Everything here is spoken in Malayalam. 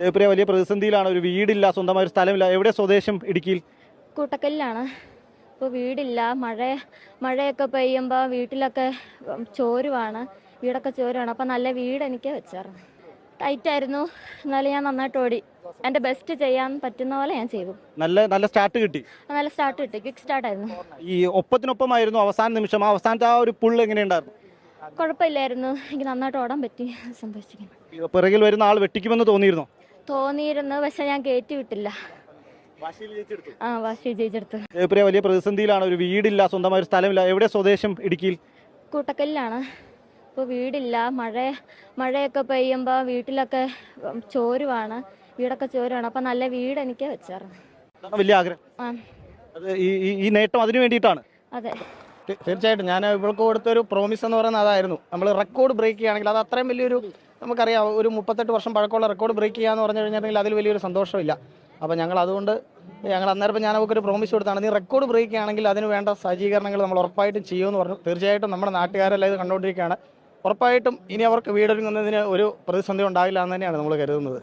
ജയപ്രിയ വലിയ പ്രതിസന്ധിയിലാണ്. ഒരു വീടില്ല സ്വന്തമായ ഒരു സ്ഥലമില്ല. എവിടെ സ്വദേശം ഇടുക്കിയിൽ? കൂട്ടക്കല്ലാണ്. ഇപ്പോൾ വീടില്ല. മഴ മഴയൊക്കെ പെയ്യുമ്പോൾ വീട്ടിലൊക്കെ ചോരുവാണ്. വീടൊക്കെ ചോരുവാണ്. അപ്പോൾ നല്ല വീട് എനിക്ക് വെച്ചായിരുന്നു ടൈറ്റായിരുന്നു. എന്നാലും ഞാൻ നന്നായിട്ട് ഓടി. എന്റെ ബെസ്റ്റ് ചെയ്യാൻ പറ്റുന്ന പോലെ ഞാൻ ചെയ്തു. നല്ല നല്ല സ്റ്റാർട്ട് കിട്ടി? നല്ല സ്റ്റാർട്ട് കിട്ടി. ക്വിക്ക് സ്റ്റാർട്ടായിരുന്നു. ഈ ഒപ്പത്തിനൊപ്പമായിരുന്നു അവസാന നിമിഷം. അവസാനത്തെ ആ ഒരു പുള്ള് എങ്ങനെയുണ്ടായിരുന്നു? കുഴപ്പമില്ലായിരുന്നു. എനിക്ക് നന്നായിട്ട് ഓടാൻ പറ്റി. സന്തോഷിക്കുന്നു പിറകിൽ വരുന്ന ആൾ വെട്ടിക്കുമെന്ന് തോന്നിയിരുന്നോ? തോന്നിയിരുന്നു പക്ഷെ ഞാൻ കയറ്റി വിട്ടില്ല. ആ വാശി ജയിച്ചെടുത്തു. ജയപ്രിയ വലിയ പ്രതിസന്ധിയിലാണ് ഒരു വീടില്ല സ്വന്തമായ ഒരു സ്ഥലമില്ല. എവിടെ സ്വദേശം ഇടുക്കിയിൽ? കൂട്ടക്കല്ലാണ്. ഇപ്പോൾ വീടില്ല മഴ മഴയൊക്കെ പെയ്യുമ്പോൾ വീട്ടിലൊക്കെ ചോരുവാണ്. വീടൊക്കെ ചോരുവാണ്. അപ്പം നല്ല വീട് എനിക്ക് വെച്ചായിരുന്നു വലിയ ആഗ്രഹം. ആ. ഈ ഈ- നേട്ടം അതിനു വേണ്ടിയിട്ടാണ്. അതെ. തീർച്ചയായിട്ടും. ഞാൻ ഇവൾക്ക് കൊടുത്തൊരു പ്രോമിസ് എന്ന് പറയുന്നത് അതായിരുന്നു. നമ്മൾ റെക്കോർഡ് ബ്രേക്ക് ചെയ്യുകയാണെങ്കിൽ അത് അത്രയും വലിയൊരു നമുക്കറിയാം ഒരു മുപ്പത്തെട്ട് വർഷം പഴക്കമുള്ള റെക്കോർഡ് ബ്രേക്ക് ചെയ്യാന്ന് പറഞ്ഞു കഴിഞ്ഞിട്ടുണ്ടെങ്കിൽ അതിൽ വലിയൊരു സന്തോഷമില്ല. അപ്പോൾ ഞങ്ങൾ അതുകൊണ്ട് ഞങ്ങൾ അന്നേരം ഞാൻ ഞാൻ ഒരു പ്രോമിസ് കൊടുത്താണ് നീ റെക്കോർഡ് ബ്രേക്ക് ചെയ്യുകയാണെങ്കിൽ അതിന് വേണ്ട സജ്ജീകരണങ്ങൾ നമ്മൾ ഉറപ്പായിട്ടും ചെയ്യുമെന്ന് പറഞ്ഞു. തീർച്ചയായിട്ടും നമ്മുടെ നാട്ടുകാരെല്ലാം ഇത് കണ്ടുകൊണ്ടിരിക്കുകയാണ്. ഉറപ്പായിട്ടും ഇനി അവർക്ക് വീടൊരുങ്ങുന്നതിന് ഒരു പ്രതിസന്ധി ഉണ്ടാകില്ല എന്ന് തന്നെയാണ് നമ്മൾ കരുതുന്നത്.